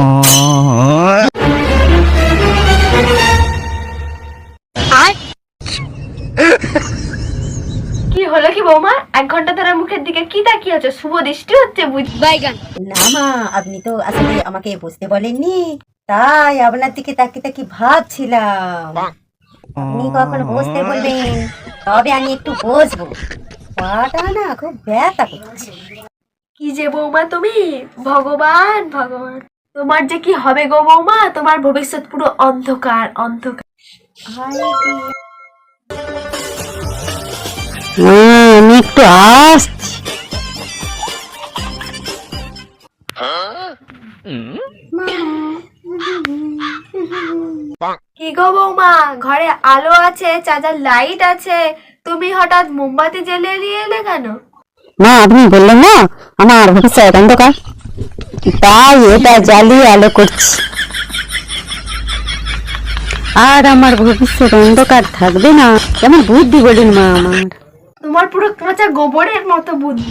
কি হলো কি বৌমা? এক ঘণ্টা ধরে মুখের দিকে কি তাকিয়ে আছো? শুভ দৃষ্টি হচ্ছে বুঝি। বাইগান। না মা আপনি তো আসলে আমাকে বুঝতে বলেননি। তাই আপনার দিকে তাকিয়ে ভাবছিলাম। আপনি কখন বসতে বলবেন? তবে আমি একটু বসবো। পাটা না খুব ব্যথা করছে। কি যে বৌমা তুমি? ভগবান ভগবান। তোমার যে কি হবে গো বৌমা? তোমার ভবিষ্যৎ পুরো অন্ধকার অন্ধকার। আমি একটু আসছি। কি গো বৌমা? ঘরে আলো আছে চার্জার লাইট আছে। তুমি হঠাৎ মোমবাতি জ্বেলে নিয়ে এলে কেন? মা আপনি বললেন না আমার ভবিষ্যৎ অন্ধকার। তাই এটা জ্বালিয়ে আলো করছি। আর আমার ভবিষ্যৎ অন্ধকার থাকবে না কেমন বুদ্ধি বলুন মা আমার। তোমার পুরো কাঁচা গোবরের মতো বুদ্ধি।